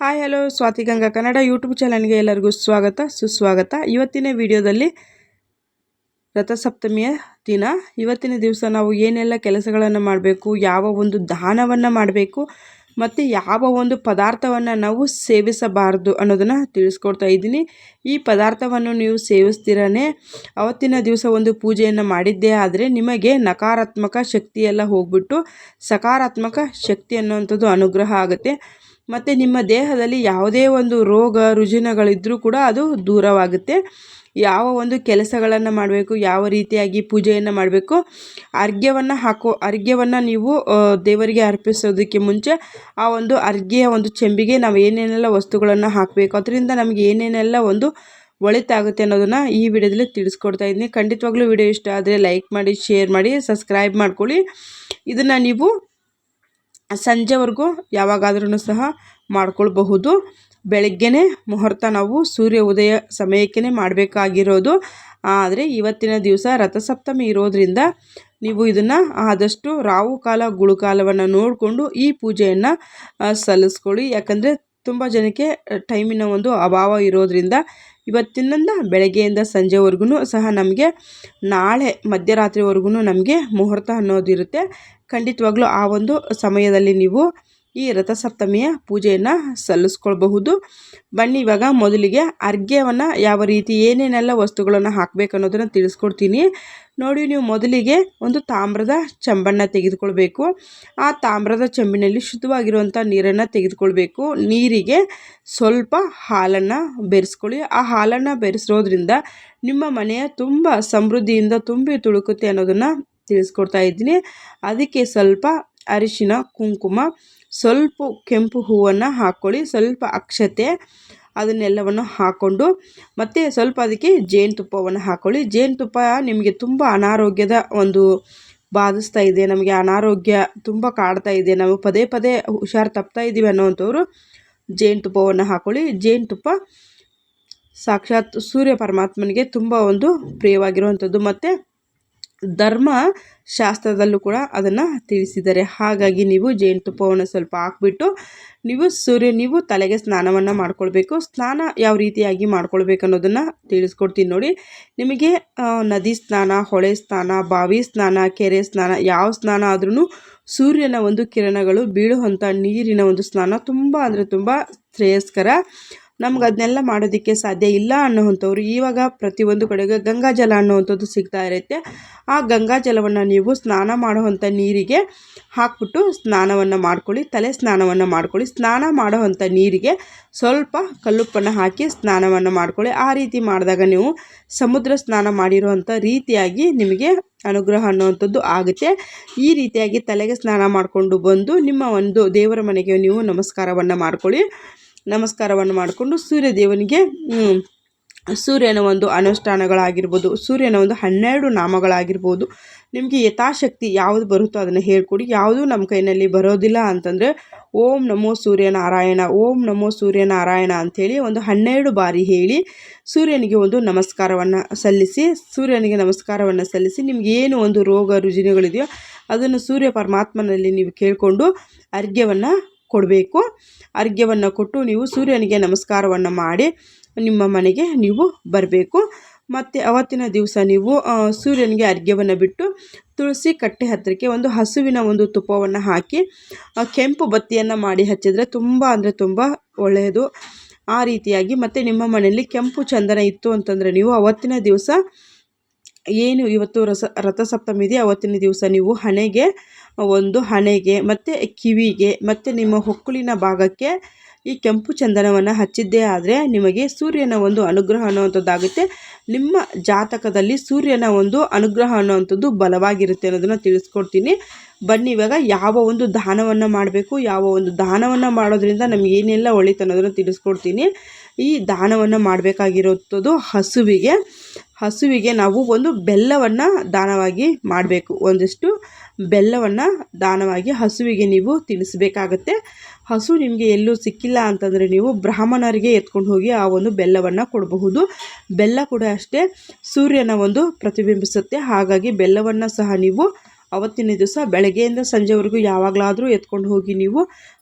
Hi, hello, Swathi Ganga Kannada YouTube ಚಾನಲ್ಗೆ ಎಲ್ಲರಿಗೂ ಸ್ವಾಗತ, ಸುಸ್ವಾಗತ. ಇವತ್ತಿನ ವಿಡಿಯೋದಲ್ಲಿ ರಥಸಪ್ತಮಿಯ ದಿನ. ಇವತ್ತಿನ ದಿವಸ ನಾವು ಏನೆಲ್ಲ ಕೆಲಸಗಳನ್ನು ಮಾಡಬೇಕು, ಯಾವ ಒಂದು ದಾನವನ್ನು ಮಾಡಬೇಕು, ಮತ್ತು ಯಾವ ಒಂದು ಪದಾರ್ಥವನ್ನು ನಾವು ಸೇವಿಸಬಾರದು ಅನ್ನೋದನ್ನು ತಿಳಿಸ್ಕೊಡ್ತಾ ಇದ್ದೀನಿ. ಈ ಪದಾರ್ಥವನ್ನು ನೀವು ಸೇವಿಸ್ತಿರೇ ಅವತ್ತಿನ ದಿವಸ ಒಂದು ಪೂಜೆಯನ್ನು ಮಾಡಿದ್ದೇ ಆದರೆ ನಿಮಗೆ ನಕಾರಾತ್ಮಕ ಶಕ್ತಿಯೆಲ್ಲ ಹೋಗ್ಬಿಟ್ಟು, ಸಕಾರಾತ್ಮಕ ಶಕ್ತಿ ಅನ್ನುವಂಥದ್ದು ಅನುಗ್ರಹ ಆಗುತ್ತೆ. ಮತ್ತು ನಿಮ್ಮ ದೇಹದಲ್ಲಿ ಯಾವುದೇ ಒಂದು ರೋಗ ರುಜಿನಗಳಿದ್ದರೂ ಕೂಡ ಅದು ದೂರವಾಗುತ್ತೆ. ಯಾವ ಒಂದು ಕೆಲಸಗಳನ್ನು ಮಾಡಬೇಕು, ಯಾವ ರೀತಿಯಾಗಿ ಪೂಜೆಯನ್ನು ಮಾಡಬೇಕು, ಅರ್ಘ್ಯವನ್ನು ಹಾಕೋ, ಅರ್ಘ್ಯವನ್ನು ನೀವು ದೇವರಿಗೆ ಅರ್ಪಿಸೋದಕ್ಕೆ ಮುಂಚೆ ಆ ಒಂದು ಅರ್ಘ್ಯ, ಒಂದು ಚೆಂಬಿಗೆ ನಾವು ಏನೇನೆಲ್ಲ ವಸ್ತುಗಳನ್ನು ಹಾಕಬೇಕು, ಅದರಿಂದ ನಮಗೆ ಏನೇನೆಲ್ಲ ಒಂದು ಒಳಿತಾಗುತ್ತೆ ಅನ್ನೋದನ್ನು ಈ ವಿಡಿಯೋದಲ್ಲಿ ತಿಳಿಸ್ಕೊಡ್ತಾ ಇದ್ದೀನಿ. ಖಂಡಿತವಾಗ್ಲೂ ವಿಡಿಯೋ ಇಷ್ಟ ಆದರೆ ಲೈಕ್ ಮಾಡಿ, ಶೇರ್ ಮಾಡಿ, ಸಬ್ಸ್ಕ್ರೈಬ್ ಮಾಡ್ಕೊಳ್ಳಿ. ಇದನ್ನು ನೀವು ಸಂಜೆವರೆಗೂ ಯಾವಾಗಾದ್ರೂ ಸಹ ಮಾಡ್ಕೊಳ್ಬಹುದು. ಬೆಳಗ್ಗೆನೇ ಮುಹೂರ್ತ ನಾವು ಸೂರ್ಯ ಉದಯ ಸಮಯಕ್ಕೇ ಮಾಡಬೇಕಾಗಿರೋದು. ಆದರೆ ಇವತ್ತಿನ ದಿವಸ ರಥಸಪ್ತಮಿ ಇರೋದರಿಂದ ನೀವು ಇದನ್ನು ಆದಷ್ಟು ರಾವು ಕಾಲ ಗುಳುಕಾಲವನ್ನು ನೋಡಿಕೊಂಡು ಈ ಪೂಜೆಯನ್ನು ಸಲ್ಲಿಸ್ಕೊಳ್ಳಿ. ಯಾಕಂದರೆ ತುಂಬ ಜನಕ್ಕೆ ಟೈಮಿನ ಒಂದು ಅಭಾವ ಇರೋದರಿಂದ ಇವತ್ತಿನಿಂದ ಬೆಳಗ್ಗೆಯಿಂದ ಸಂಜೆವರೆಗೂ ಸಹ ನಮಗೆ ನಾಳೆ ಮಧ್ಯರಾತ್ರಿವರೆಗೂ ನಮಗೆ ಮುಹೂರ್ತ ಅನ್ನೋದಿರುತ್ತೆ. ಖಂಡಿತವಾಗ್ಲೂ ಆ ಒಂದು ಸಮಯದಲ್ಲಿ ನೀವು ಈ ರಥಸಪ್ತಮಿಯ ಪೂಜೆಯನ್ನು ಸಲ್ಲಿಸ್ಕೊಳ್ಬಹುದು. ಬನ್ನಿ, ಇವಾಗ ಮೊದಲಿಗೆ ಅರ್ಘ್ಯವನ್ನು ಯಾವ ರೀತಿ ಏನೇನೆಲ್ಲ ವಸ್ತುಗಳನ್ನು ಹಾಕಬೇಕು ಅನ್ನೋದನ್ನು ತಿಳಿಸ್ಕೊಡ್ತೀನಿ. ನೋಡಿ, ನೀವು ಮೊದಲಿಗೆ ಒಂದು ತಾಮ್ರದ ಚೆಂಬನ್ನು ತೆಗೆದುಕೊಳ್ಬೇಕು. ಆ ತಾಮ್ರದ ಚಂಬಿನಲ್ಲಿ ಶುದ್ಧವಾಗಿರುವಂಥ ನೀರನ್ನು ತೆಗೆದುಕೊಳ್ಬೇಕು. ನೀರಿಗೆ ಸ್ವಲ್ಪ ಹಾಲನ್ನು ಬೆರೆಸ್ಕೊಳ್ಳಿ. ಆ ಹಾಲನ್ನು ಬೆರೆಸಿರೋದ್ರಿಂದ ನಿಮ್ಮ ಮನೆಯ ತುಂಬ ಸಮೃದ್ಧಿಯಿಂದ ತುಂಬಿ ತುಳುಕುತ್ತೆ ಅನ್ನೋದನ್ನು ತಿಳಿಸ್ಕೊಡ್ತಾ ಇದ್ದೀನಿ. ಅದಕ್ಕೆ ಸ್ವಲ್ಪ ಅರಿಶಿನ, ಕುಂಕುಮ ಸ್ವಲ್ಪ ಕೆಂಪು ಹೂವನ್ನು ಹಾಕ್ಕೊಳ್ಳಿ, ಸ್ವಲ್ಪ ಅಕ್ಷತೆ ಅದನ್ನೆಲ್ಲವನ್ನು ಹಾಕ್ಕೊಂಡು ಮತ್ತು ಸ್ವಲ್ಪ ಅದಕ್ಕೆ ಜೇನುತುಪ್ಪವನ್ನು ಹಾಕ್ಕೊಳ್ಳಿ. ಜೇನುತುಪ್ಪ ನಿಮಗೆ ತುಂಬ ಅನಾರೋಗ್ಯದ ಒಂದು ಬಾಧಿಸ್ತಾ ಇದೆ, ನಮಗೆ ಅನಾರೋಗ್ಯ ತುಂಬ ಕಾಡ್ತಾ ಇದೆ, ನಾವು ಪದೇ ಪದೇ ಹುಷಾರು ತಪ್ತಾ ಇದ್ದೀವಿ ಅನ್ನೋವಂಥವ್ರು ಜೇನುತುಪ್ಪವನ್ನು ಹಾಕ್ಕೊಳ್ಳಿ. ಜೇನುತುಪ್ಪ ಸಾಕ್ಷಾತ್ ಸೂರ್ಯ ಪರಮಾತ್ಮನಿಗೆ ತುಂಬ ಒಂದು ಪ್ರಿಯವಾಗಿರುವಂಥದ್ದು. ಮತ್ತು ಧರ್ಮ ಶಾಸ್ತ್ರದಲ್ಲೂ ಕೂಡ ಅದನ್ನು ತಿಳಿಸಿದ್ದಾರೆ. ಹಾಗಾಗಿ ನೀವು ಜೇನುತುಪ್ಪವನ್ನು ಸ್ವಲ್ಪ ಹಾಕ್ಬಿಟ್ಟು ನೀವು ಸೂರ್ಯ, ನೀವು ತಲೆಗೆ ಸ್ನಾನವನ್ನು ಮಾಡ್ಕೊಳ್ಬೇಕು. ಸ್ನಾನ ಯಾವ ರೀತಿಯಾಗಿ ಮಾಡ್ಕೊಳ್ಬೇಕು ಅನ್ನೋದನ್ನು ತಿಳಿಸ್ಕೊಡ್ತೀನಿ ನೋಡಿ. ನಿಮಗೆ ನದಿ ಸ್ನಾನ, ಹೊಳೆ ಸ್ನಾನ, ಬಾವಿ ಸ್ನಾನ, ಕೆರೆ ಸ್ನಾನ, ಯಾವ ಸ್ನಾನ ಆದ್ರೂ ಸೂರ್ಯನ ಒಂದು ಕಿರಣಗಳು ಬೀಳುವಂಥ ನೀರಿನ ಒಂದು ಸ್ನಾನ ತುಂಬ ಅಂದರೆ ತುಂಬ ಶ್ರೇಯಸ್ಕರ. ನಮ್ಗೆ ಅದನ್ನೆಲ್ಲ ಮಾಡೋದಕ್ಕೆ ಸಾಧ್ಯ ಇಲ್ಲ ಅನ್ನೋವಂಥವ್ರು ಇವಾಗ ಪ್ರತಿಯೊಂದು ಕಡೆಗೆ ಗಂಗಾ ಜಲ ಅನ್ನುವಂಥದ್ದು ಸಿಗ್ತಾ ಇರುತ್ತೆ. ಆ ಗಂಗಾ ಜಲವನ್ನು ನೀವು ಸ್ನಾನ ಮಾಡುವಂಥ ನೀರಿಗೆ ಹಾಕ್ಬಿಟ್ಟು ಸ್ನಾನವನ್ನು ಮಾಡ್ಕೊಳ್ಳಿ, ತಲೆ ಸ್ನಾನವನ್ನು ಮಾಡ್ಕೊಳ್ಳಿ. ಸ್ನಾನ ಮಾಡುವಂಥ ನೀರಿಗೆ ಸ್ವಲ್ಪ ಕಲ್ಲುಪ್ಪನ್ನು ಹಾಕಿ ಸ್ನಾನವನ್ನು ಮಾಡ್ಕೊಳ್ಳಿ. ಆ ರೀತಿ ಮಾಡಿದಾಗ ನೀವು ಸಮುದ್ರ ಸ್ನಾನ ಮಾಡಿರುವಂಥ ರೀತಿಯಾಗಿ ನಿಮಗೆ ಅನುಗ್ರಹ ಅನ್ನುವಂಥದ್ದು ಆಗುತ್ತೆ. ಈ ರೀತಿಯಾಗಿ ತಲೆಗೆ ಸ್ನಾನ ಮಾಡಿಕೊಂಡು ಬಂದು ನಿಮ್ಮ ಒಂದು ದೇವರ ಮನೆಗೆ ನೀವು ನಮಸ್ಕಾರವನ್ನು ಮಾಡ್ಕೊಳ್ಳಿ. ನಮಸ್ಕಾರವನ್ನು ಮಾಡಿಕೊಂಡು ಸೂರ್ಯ ದೇವನಿಗೆ ಸೂರ್ಯನ ಒಂದು ಅನುಷ್ಠಾನಗಳಾಗಿರ್ಬೋದು, ಸೂರ್ಯನ ಒಂದು ಹನ್ನೆರಡು ನಾಮಗಳಾಗಿರ್ಬೋದು, ನಿಮಗೆ ಯಥಾಶಕ್ತಿ ಯಾವುದು ಬರುತ್ತೋ ಅದನ್ನು ಹೇಳ್ಕೊಡಿ. ಯಾವುದು ನಮ್ಮ ಕೈನಲ್ಲಿ ಬರೋದಿಲ್ಲ ಅಂತಂದರೆ, ಓಂ ನಮೋ ಸೂರ್ಯನಾರಾಯಣ, ಓಂ ನಮೋ ಸೂರ್ಯನಾರಾಯಣ ಅಂಥೇಳಿ ಒಂದು ಹನ್ನೆರಡು ಬಾರಿ ಹೇಳಿ ಸೂರ್ಯನಿಗೆ ಒಂದು ನಮಸ್ಕಾರವನ್ನು ಸಲ್ಲಿಸಿ, ಸೂರ್ಯನಿಗೆ ನಮಸ್ಕಾರವನ್ನು ಸಲ್ಲಿಸಿ ನಿಮ್ಗೆ ಏನು ಒಂದು ರೋಗ ರುಜಿನಗಳಿದೆಯೋ ಅದನ್ನು ಸೂರ್ಯ ಪರಮಾತ್ಮನಲ್ಲಿ ನೀವು ಕೇಳಿಕೊಂಡು ಅರ್ಘ್ಯವನ್ನು ಕೊಡಬೇಕು. ಅರ್ಘ್ಯವನ್ನು ಕೊಟ್ಟು ನೀವು ಸೂರ್ಯನಿಗೆ ನಮಸ್ಕಾರವನ್ನು ಮಾಡಿ ನಿಮ್ಮ ಮನೆಗೆ ನೀವು ಬರಬೇಕು. ಮತ್ತು ಅವತ್ತಿನ ದಿವಸ ನೀವು ಸೂರ್ಯನಿಗೆ ಅರ್ಘ್ಯವನ್ನು ಬಿಟ್ಟು ತುಳಸಿ ಕಟ್ಟೆ ಹತ್ತಿರಕ್ಕೆ ಒಂದು ಹಸುವಿನ ಒಂದು ತುಪ್ಪವನ್ನು ಹಾಕಿ ಕೆಂಪು ಬತ್ತಿಯನ್ನು ಮಾಡಿ ಹಚ್ಚಿದರೆ ತುಂಬ ಅಂದರೆ ತುಂಬ ಒಳ್ಳೆಯದು. ಆ ರೀತಿಯಾಗಿ ಮತ್ತು ನಿಮ್ಮ ಮನೆಯಲ್ಲಿ ಕೆಂಪು ಚಂದನ ಇತ್ತು ಅಂತಂದರೆ ನೀವು ಅವತ್ತಿನ ದಿವಸ ಏನು ಇವತ್ತು ರಸ, ರಥಸಪ್ತಮಿ ಇದೆ, ಅವತ್ತಿನ ದಿವಸ ನೀವು ಹಣೆಗೆ ಒಂದು ಹಣೆಗೆ, ಮತ್ತು ಕಿವಿಗೆ, ಮತ್ತು ನಿಮ್ಮ ಹೊಕ್ಕುಳಿನ ಭಾಗಕ್ಕೆ ಈ ಕೆಂಪು ಚಂದನವನ್ನು ಹಚ್ಚಿದ್ದೇ ಆದರೆ ನಿಮಗೆ ಸೂರ್ಯನ ಒಂದು ಅನುಗ್ರಹ ಅನ್ನುವಂಥದ್ದಾಗುತ್ತೆ. ನಿಮ್ಮ ಜಾತಕದಲ್ಲಿ ಸೂರ್ಯನ ಒಂದು ಅನುಗ್ರಹ ಅನ್ನುವಂಥದ್ದು ಬಲವಾಗಿರುತ್ತೆ ಅನ್ನೋದನ್ನು ತಿಳಿಸ್ಕೊಡ್ತೀನಿ. ಬನ್ನಿ, ಇವಾಗ ಯಾವ ಒಂದು ದಾನವನ್ನು ಮಾಡಬೇಕು? ಯಾವ ಒಂದು ದಾನವನ್ನು ಮಾಡೋದ್ರಿಂದ ನಮ್ಗೆ ಏನೆಲ್ಲ ಒಳಿತು ಅನ್ನೋದನ್ನು ತಿಳಿಸ್ಕೊಡ್ತೀನಿ. ಈ ದಾನವನ್ನು ಮಾಡಬೇಕಾಗಿರೋದು ಹಸುವಿಗೆ. ಹಸುವಿಗೆ ನಾವು ಒಂದು ಬೆಲ್ಲವನ್ನು ದಾನವಾಗಿ ಮಾಡಬೇಕು. ಒಂದಿಷ್ಟು ಬೆಲ್ಲವನ್ನು ದಾನವಾಗಿ ಹಸುವಿಗೆ ನೀವು ತಿನ್ನಿಸ್ಬೇಕಾಗತ್ತೆ ಹಸು ನಿಮಗೆ ಎಲ್ಲೂ ಸಿಕ್ಕಿಲ್ಲ ಅಂತಂದರೆ ನೀವು ಬ್ರಾಹ್ಮಣರಿಗೆ ಎತ್ಕೊಂಡು ಹೋಗಿ ಆ ಒಂದು ಬೆಲ್ಲವನ್ನು ಕೊಡಬಹುದು. ಬೆಲ್ಲ ಕೂಡ ಅಷ್ಟೇ ಸೂರ್ಯನ ಒಂದು ಪ್ರತಿಬಿಂಬಿಸುತ್ತೆ. ಹಾಗಾಗಿ ಬೆಲ್ಲವನ್ನು ಸಹ ನೀವು ಅವತ್ತಿನ ದಿವಸ ಬೆಳಗ್ಗೆಯಿಂದ ಸಂಜೆವರೆಗೂ ಯಾವಾಗಲಾದರೂ ಎತ್ಕೊಂಡು ಹೋಗಿ ನೀವು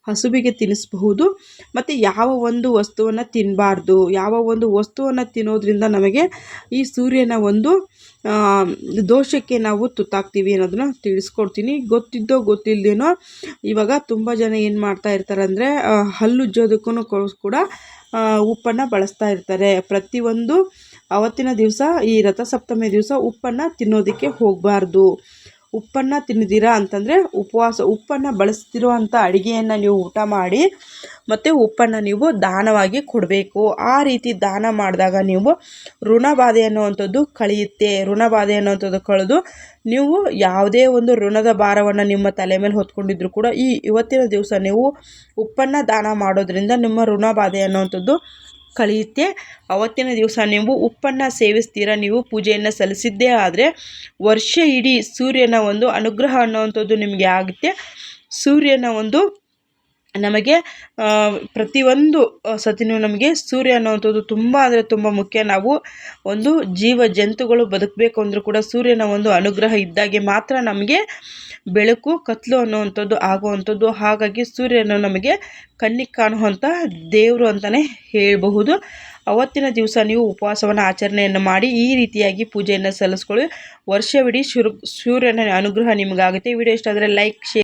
ಹಸುವಿಗೆ ತಿನ್ನಿಸಬಹುದು ಮತ್ತು ಯಾವ ಒಂದು ವಸ್ತುವನ್ನು ತಿನ್ನಬಾರ್ದು ಯಾವ ಒಂದು ವಸ್ತುವನ್ನು ತಿನ್ನೋದ್ರಿಂದ ನಮಗೆ ಈ ಸೂರ್ಯನ ಒಂದು ದೋಷಕ್ಕೆ ನಾವು ತುತ್ತಾಗ್ತೀವಿ ಅನ್ನೋದನ್ನ ತಿಳಿಸ್ಕೊಡ್ತೀನಿ. ಗೊತ್ತಿದ್ದೋ ಗೊತ್ತಿಲ್ಲದೇನೋ ಇವಾಗ ತುಂಬ ಜನ ಏನು ಮಾಡ್ತಾ ಇರ್ತಾರೆ ಅಂದರೆ ಹಲ್ಲುಜ್ಜೋದಕ್ಕೂ ಕೂಡ ಉಪ್ಪನ್ನು ಬಳಸ್ತಾ ಇರ್ತಾರೆ. ಪ್ರತಿಯೊಂದು ಅವತ್ತಿನ ದಿವಸ, ಈ ರಥಸಪ್ತಮಿ ದಿವಸ ಉಪ್ಪನ್ನು ತಿನ್ನೋದಕ್ಕೆ ಹೋಗಬಾರ್ದು. ಉಪ್ಪನ್ನು ತಿನ್ನದಿರ ಅಂತಂದರೆ ಉಪವಾಸ, ಉಪ್ಪನ್ನು ಬಳಸ್ತಿರುವಂಥ ಅಡುಗೆಯನ್ನು ನೀವು ಊಟ ಮಾಡಿ ಮತ್ತು ಉಪ್ಪನ್ನು ನೀವು ದಾನವಾಗಿ ಕೊಡಬೇಕು. ಆ ರೀತಿ ದಾನ ಮಾಡಿದಾಗ ನೀವು ಋಣಬಾಧೆ ಅನ್ನುವಂಥದ್ದು ಕಳೆಯುತ್ತೆ. ಋಣಬಾಧೆ ಅನ್ನುವಂಥದ್ದು ಕಳೆದು ನೀವು ಯಾವುದೇ ಒಂದು ಋಣದ ಭಾರವನ್ನು ನಿಮ್ಮ ತಲೆ ಮೇಲೆ ಹೊತ್ಕೊಂಡಿದ್ರು ಕೂಡ ಈ ಇವತ್ತಿನ ದಿವಸ ನೀವು ಉಪ್ಪನ್ನು ದಾನ ಮಾಡೋದ್ರಿಂದ ನಿಮ್ಮ ಋಣಬಾಧೆ ಅನ್ನುವಂಥದ್ದು ಕಳೆಯುತ್ತೆ. ಅವತ್ತಿನ ದಿವಸ ನೀವು ಉಪ್ಪನ್ನು ಸೇವಿಸ್ತೀರ? ನೀವು ಪೂಜೆಯನ್ನು ಸಲ್ಲಿಸಿದ್ದೇ ಆದರೆ ವರ್ಷ ಇಡೀ ಸೂರ್ಯನ ಒಂದು ಅನುಗ್ರಹ ಅನ್ನುವಂಥದ್ದು ನಿಮಗೆ ಆಗುತ್ತೆ. ಸೂರ್ಯನ ಒಂದು ನಮಗೆ ಪ್ರತಿಯೊಂದು ಸತಿನೂ ನಮಗೆ ಸೂರ್ಯ ಅನ್ನುವಂಥದ್ದು ತುಂಬ ಅಂದರೆ ತುಂಬ ಮುಖ್ಯ. ನಾವು ಒಂದು ಜೀವ ಜಂತುಗಳು ಬದುಕಬೇಕು ಅಂದರೂ ಕೂಡ ಸೂರ್ಯನ ಒಂದು ಅನುಗ್ರಹ ಇದ್ದಾಗೆ ಮಾತ್ರ ನಮಗೆ ಬೆಳಕು ಕತ್ತಲು ಅನ್ನುವಂಥದ್ದು ಆಗುವಂಥದ್ದು. ಹಾಗಾಗಿ ಸೂರ್ಯನು ನಮಗೆ ಕಣ್ಣಿಗೆ ಕಾಣುವಂಥ ದೇವರು ಅಂತಲೇ ಹೇಳಬಹುದು. ಅವತ್ತಿನ ದಿವಸ ನೀವು ಉಪವಾಸವನ್ನು, ಆಚರಣೆಯನ್ನು ಮಾಡಿ ಈ ರೀತಿಯಾಗಿ ಪೂಜೆಯನ್ನು ಸಲ್ಲಿಸ್ಕೊಳ್ಳಿ. ವರ್ಷವಿಡೀ ಶುರು, ಸೂರ್ಯನ ಅನುಗ್ರಹ ನಿಮಗಾಗುತ್ತೆ. ವಿಡಿಯೋ ಇಷ್ಟ ಆದರೆ ಲೈಕ್ ಶೇರ್